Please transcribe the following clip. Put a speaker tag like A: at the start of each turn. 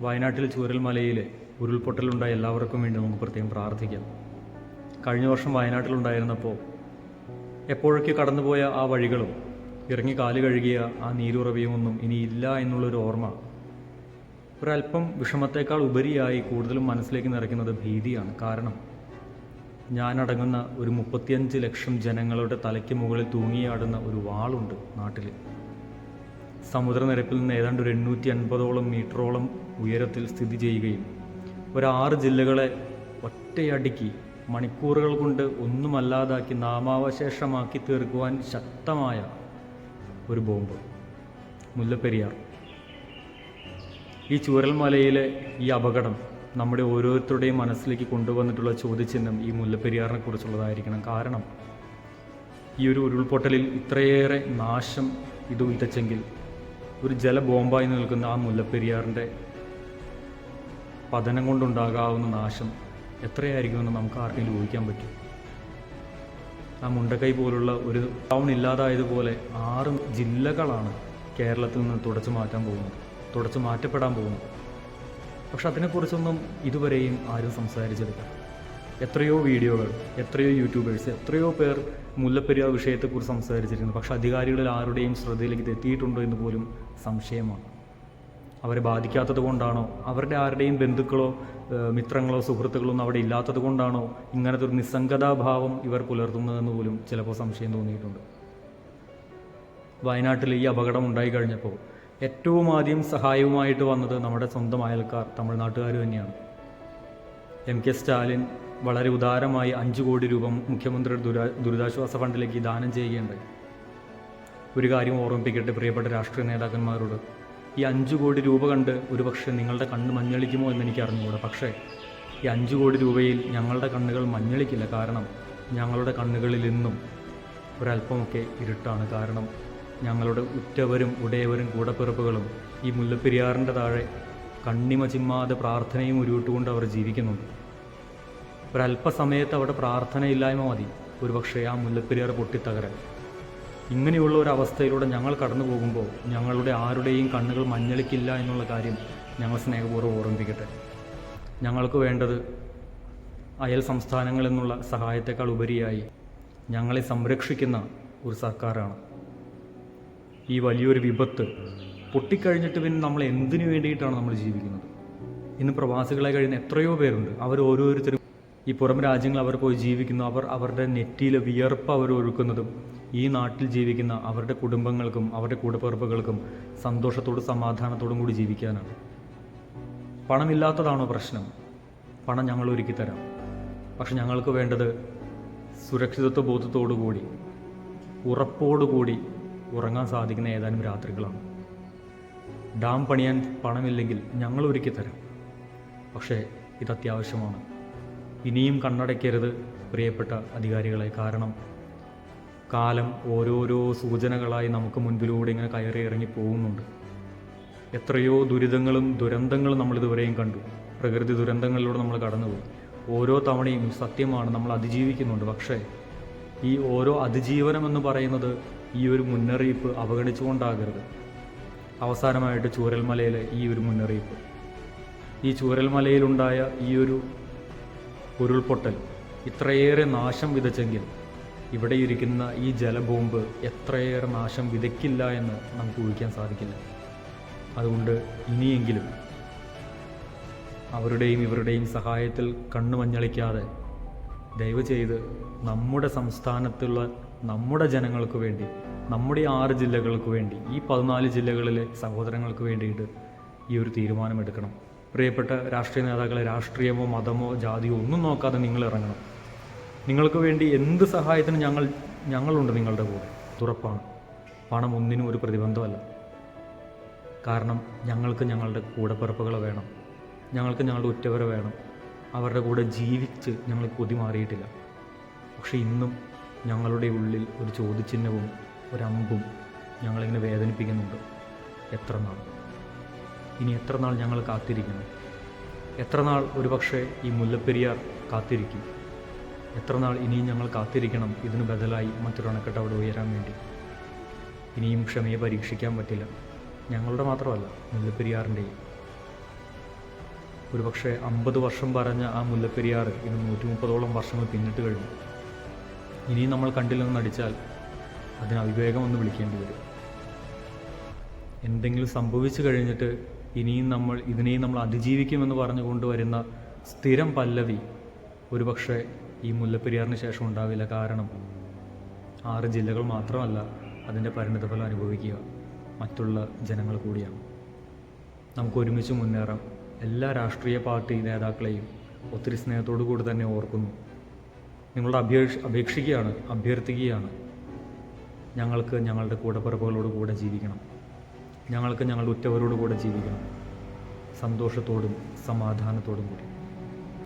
A: വയനാട്ടിൽ ചൂരൽമലയിൽ ഉരുൾപൊട്ടലുണ്ടായ എല്ലാവർക്കും വേണ്ടി നമുക്ക് പ്രത്യേകം പ്രാർത്ഥിക്കാം. കഴിഞ്ഞ വർഷം വയനാട്ടിലുണ്ടായിരുന്നപ്പോൾ എപ്പോഴൊക്കെ കടന്നുപോയ ആ വഴികളും ഇറങ്ങി കാൽ കഴുകിയ ആ നീരുറവിയും ഒന്നും ഇനി ഇല്ല എന്നുള്ളൊരു ഓർമ്മ ഒരല്പം വിഷമത്തേക്കാൾ ഉപരിയായി കൂടുതലും മനസ്സിലേക്ക് നിറയ്ക്കുന്നത് ഭീതിയാണ്. കാരണം ഞാനടങ്ങുന്ന ഒരു മുപ്പത്തിയഞ്ച് ലക്ഷം ജനങ്ങളുടെ തലയ്ക്ക് മുകളിൽ തൂങ്ങിയാടുന്ന ഒരു വാളുണ്ട് നാട്ടിൽ സമുദ്രനിരപ്പിൽ നിന്ന് ഏതാണ്ട് ഒരു എണ്ണൂറ്റി അൻപതോളം മീറ്ററോളം ഉയരത്തിൽ സ്ഥിതി ചെയ്യുകയും ഒരാറ് ജില്ലകളെ ഒറ്റയടിക്ക് മണിക്കൂറുകൾ കൊണ്ട് ഒന്നുമല്ലാതാക്കി നാമാവശേഷമാക്കി തീർക്കുവാൻ ശക്തമായ ഒരു ബോംബ്. മുല്ലപ്പെരിയാർ. ഈ ചൂരൽമലയിലെ ഈ അപകടം നമ്മുടെ ഓരോരുത്തരുടെയും മനസ്സിലേക്ക് കൊണ്ടുവന്നിട്ടുള്ള ചോദ്യചിഹ്നം ഈ മുല്ലപ്പെരിയാറിനെ കുറിച്ചുള്ളതായിരിക്കണം. കാരണം ഈ ഒരു ഉരുൾപൊട്ടലിൽ ഇത്രയേറെ നാശം ഇത് വിതച്ചെങ്കിൽ ഒരു ജലബോംബായി നിൽക്കുന്ന ആ മുല്ലപ്പെരിയാറിന്റെ പതനം കൊണ്ടുണ്ടാകാവുന്ന നാശം എത്രയായിരിക്കുമെന്ന് നമുക്ക് ആർക്കെങ്കിലും ഊഹിക്കാൻ പറ്റും. ആ മുണ്ടക്കൈ പോലുള്ള ഒരു ടൗൺ ഇല്ലാതായതുപോലെ ആറ് ജില്ലകളാണ് കേരളത്തിൽ നിന്ന് തുടച്ചു മാറ്റാൻ പോകുന്നത് തുടച്ചു മാറ്റപ്പെടാൻ പോകുന്നത്. പക്ഷെ അതിനെക്കുറിച്ചൊന്നും ഇതുവരെയും ആരും സംസാരിച്ചിട്ടില്ല. എത്രയോ വീഡിയോകൾ എത്രയോ യൂട്യൂബേഴ്സ് എത്രയോ പേർ മുല്ലപ്പെരിയാർ വിഷയത്തെക്കുറിച്ച് സംസാരിച്ചിരുന്നു പക്ഷെ അധികാരികളിൽ ആരുടെയും ശ്രദ്ധയിലേക്ക് ഇത് എത്തിയിട്ടുണ്ടോ എന്ന് പോലും സംശയമാണ്. അവരെ ബാധിക്കാത്തത് കൊണ്ടാണോ? അവരുടെ ആരുടെയും ബന്ധുക്കളോ മിത്രങ്ങളോ സുഹൃത്തുക്കളോ ഒന്നും അവിടെ ഇല്ലാത്തത് കൊണ്ടാണോ ഇങ്ങനത്തെ ഒരു നിസ്സംഗതാഭാവം ഇവർ പുലർത്തുന്നതെന്ന് പോലും ചിലപ്പോൾ സംശയം തോന്നിയിട്ടുണ്ട്. വയനാട്ടിൽ ഈ അപകടം ഉണ്ടായി കഴിഞ്ഞപ്പോൾ ഏറ്റവും ആദ്യം സഹായവുമായിട്ട് വന്നത് നമ്മുടെ സ്വന്തം അയൽക്കാർ തമിഴ്നാട്ടുകാർ തന്നെയാണ്. എം കെ സ്റ്റാലിൻ വളരെ ഉദാരമായി അഞ്ച് കോടി രൂപ മുഖ്യമന്ത്രിയുടെ ദുരാ ദുരിതാശ്വാസ ഫണ്ടിലേക്ക് ദാനം ചെയ്യുകയുണ്ടായി. ഒരു കാര്യം ഓർമ്മിപ്പിക്കട്ടെ പ്രിയപ്പെട്ട രാഷ്ട്രീയ നേതാക്കന്മാരോട്. ഈ അഞ്ച് കോടി രൂപ കണ്ട് ഒരുപക്ഷെ നിങ്ങളുടെ കണ്ണ് മഞ്ഞളിക്കുമോ എന്ന് എനിക്ക് അറിഞ്ഞുകൂടാ പക്ഷേ ഈ അഞ്ച് കോടി രൂപയിൽ ഞങ്ങളുടെ കണ്ണുകൾ മഞ്ഞളിക്കില്ല. കാരണം ഞങ്ങളുടെ കണ്ണുകളിൽ ഇന്നും ഒരല്പമൊക്കെ ഇരുട്ടാണ്. കാരണം ഞങ്ങളുടെ ഉറ്റവരും ഉടയവരും കൂടപ്പിറപ്പുകളും ഈ മുല്ലപ്പെരിയാറിന്റെ താഴെ കണ്ണിമ ചിമ്മാതെ പ്രാർത്ഥനയും ഉരുവിട്ടുകൊണ്ട് അവർ ജീവിക്കുന്നുണ്ട്. ഒരല്പസമയത്ത് അവിടെ പ്രാർത്ഥനയില്ലായ്മ മതി. ഒരുപക്ഷെ ആ മുല്ലപ്പെരിയാർ പൊട്ടിത്തകരാൻ. ഇങ്ങനെയുള്ള ഒരു അവസ്ഥയിലൂടെ ഞങ്ങൾ കടന്നു പോകുമ്പോൾ ഞങ്ങളുടെ ആരുടെയും കണ്ണുകൾ മഞ്ഞളിക്കില്ല എന്നുള്ള കാര്യം ഞങ്ങൾ സ്നേഹപൂർവം ഓർമ്മിപ്പിക്കട്ടെ. ഞങ്ങൾക്ക് വേണ്ടത് അയൽ സംസ്ഥാനങ്ങളിൽ നിന്നുള്ള സഹായത്തെക്കാൾ ഉപരിയായി ഞങ്ങളെ സംരക്ഷിക്കുന്ന ഒരു സർക്കാരാണ്. ഈ വലിയൊരു വിപത്ത് പൊട്ടിക്കഴിഞ്ഞിട്ട് പിന്നെ നമ്മൾ എന്തിനു വേണ്ടിയിട്ടാണ് നമ്മൾ ജീവിക്കുന്നത്? ഇന്ന് പ്രവാസികളെ കഴിയുന്ന എത്രയോ പേരുണ്ട്. അവർ ഓരോരുത്തരും ഈ പുറം രാജ്യങ്ങൾ അവർ പോയി ജീവിക്കുന്നു. അവർ അവരുടെ നെറ്റിയിലെ വിയർപ്പ് അവർ ഒഴുക്കുന്നതും ഈ നാട്ടിൽ ജീവിക്കുന്ന അവരുടെ കുടുംബങ്ങൾക്കും അവരുടെ കൂടപ്പിറപ്പുകൾക്കും സന്തോഷത്തോടും സമാധാനത്തോടും കൂടി ജീവിക്കാനാണ്. പണമില്ലാത്തതാണോ പ്രശ്നം? പണം ഞങ്ങൾ ഒരുക്കി തരാം. പക്ഷെ ഞങ്ങൾക്ക് വേണ്ടത് സുരക്ഷിതത്വ ബോധത്തോടു കൂടി ഉറപ്പോടുകൂടി ഉറങ്ങാൻ സാധിക്കുന്ന ഏതാനും രാത്രികളാണ്. ഡാം പണിയാൻ പണമില്ലെങ്കിൽ ഞങ്ങൾ ഒരുക്കി തരാം. പക്ഷേ ഇത് അത്യാവശ്യമാണ് ഇനിയും കണ്ണടയ്ക്കരുത് പ്രിയപ്പെട്ട അധികാരികളെ. കാരണം കാലം ഓരോരോ സൂചനകളായി നമുക്ക് മുൻപിലൂടെ ഇങ്ങനെ കയറി ഇറങ്ങി പോകുന്നുണ്ട്. എത്രയോ ദുരിതങ്ങളും ദുരന്തങ്ങളും നമ്മൾ ഇതുവരെയും കണ്ടു. പ്രകൃതി ദുരന്തങ്ങളിലൂടെ നമ്മൾ കടന്നുപോയി. ഓരോ തവണയും സത്യമാണ് നമ്മൾ അതിജീവിക്കുന്നുണ്ട്. പക്ഷേ ഈ ഓരോ അതിജീവനം എന്ന് പറയുന്നത് ഈ ഒരു മുന്നറിയിപ്പ് അവഗണിച്ചുകൊണ്ടാകരുത്. അവസാനമായിട്ട് ചൂരൽമലയിലെ ഈ ഒരു മുന്നറിയിപ്പ്. ഈ ചൂരൽമലയിലുണ്ടായ ഈ ഒരു ഉരുൾപൊട്ടൽ ഇത്രയേറെ നാശം വിതച്ചെങ്കിൽ ഇവിടെയിരിക്കുന്ന ഈ ജലബോംബ് എത്രയേറെ നാശം വിതയ്ക്കില്ല എന്ന് നമുക്ക് ഊഹിക്കാൻ സാധിക്കില്ല. അതുകൊണ്ട് ഇനിയെങ്കിലും അവരുടെയും ഇവരുടെയും സഹായത്തിൽ കണ്ണു മഞ്ഞളിക്കാതെ ദയവ് ചെയ്ത് നമ്മുടെ സംസ്ഥാനത്തുള്ള നമ്മുടെ ജനങ്ങൾക്ക് വേണ്ടി നമ്മുടെ ആറ് ജില്ലകൾക്ക് വേണ്ടി ഈ പതിനാല് ജില്ലകളിലെ സഹോദരങ്ങൾക്ക് വേണ്ടിയിട്ട് ഈ ഒരു തീരുമാനമെടുക്കണം. പ്രിയപ്പെട്ട രാഷ്ട്രീയ നേതാക്കളെ രാഷ്ട്രീയമോ മതമോ ജാതിയോ ഒന്നും നോക്കാതെ നിങ്ങൾ ഇറങ്ങണം. നിങ്ങൾക്ക് വേണ്ടി എന്ത് സഹായത്തിന് ഞങ്ങൾ ഞങ്ങളുണ്ട് നിങ്ങളുടെ കൂടെ. തുറപ്പാണ് പണം ഒന്നിനും ഒരു പ്രതിബന്ധമല്ല. കാരണം ഞങ്ങൾക്ക് ഞങ്ങളുടെ കൂടപ്പിറപ്പുകളെ വേണം. ഞങ്ങൾക്ക് ഞങ്ങളുടെ ഉറ്റവരെ വേണം. അവരുടെ കൂടെ ജീവിച്ച് ഞങ്ങൾ കൊതി മാറിയിട്ടില്ല. പക്ഷെ ഇന്നും ഞങ്ങളുടെ ഉള്ളിൽ ഒരു ചോദ്യചിഹ്നവും ഒരമ്പും ഞങ്ങളിങ്ങനെ വേദനിപ്പിക്കുന്നുണ്ട്. എത്ര നാൾ? ഇനി എത്ര നാൾ ഞങ്ങൾ കാത്തിരിക്കണം എത്ര നാൾ ഒരുപക്ഷെ ഈ മുല്ലപ്പെരിയാർ കാത്തിരിക്കും? എത്ര നാൾ ഇനിയും ഞങ്ങൾ കാത്തിരിക്കണം? ഇതിന് ബദലായി മറ്റൊരു അണക്കെട്ട് അവിടെ ഉയരാൻ വേണ്ടി. ഇനിയും ക്ഷമയെ പരീക്ഷിക്കാൻ പറ്റില്ല. ഞങ്ങളുടെ മാത്രമല്ല മുല്ലപ്പെരിയാറിന്റെയും ഒരുപക്ഷെ അമ്പത് വർഷം പറഞ്ഞ ആ മുല്ലപ്പെരിയാർ ഇന്ന് നൂറ്റി മുപ്പതോളം വർഷങ്ങൾ പിന്നിട്ട് കഴിഞ്ഞു. ഇനിയും നമ്മൾ കണ്ടില്ലെന്ന് നടിച്ചാൽ അതിന് അവിവേകം എന്ന് വിളിക്കേണ്ടി വരും. എന്തെങ്കിലും സംഭവിച്ചു കഴിഞ്ഞിട്ട് ഇനിയും നമ്മൾ ഇതിനെയും നമ്മൾ അതിജീവിക്കുമെന്ന് പറഞ്ഞു കൊണ്ടുവരുന്ന സ്ഥിരം പല്ലവി ഒരുപക്ഷെ ഈ മുല്ലപ്പെരിയാറിന് ശേഷം ഉണ്ടാവില്ല. കാരണം ആറ് ജില്ലകൾ മാത്രമല്ല അതിന്റെ പരിണിതഫലം അനുഭവിക്കുക മറ്റുള്ള ജനങ്ങൾ കൂടിയാണ്. നമുക്ക് ഒരുമിച്ച് മുന്നേറാം. എല്ലാ രാഷ്ട്രീയ പാർട്ടി നേതാക്കളെയും ഒത്തിരി സ്നേഹത്തോടു കൂടി തന്നെ ഓർക്കുന്നു. നിങ്ങളുടെ അപേക്ഷ അപേക്ഷിക്കുകയാണ് അഭ്യർത്ഥിക്കുകയാണ്. ഞങ്ങൾക്ക് ഞങ്ങളുടെ കൂടപ്പിറപ്പുകളോട് കൂടെ ജീവിക്കണം. ഞങ്ങൾക്ക് ഞങ്ങളുടെ ഉറ്റവരോട് കൂടെ ജീവിക്കണം. സന്തോഷത്തോടും സമാധാനത്തോടും കൂടി.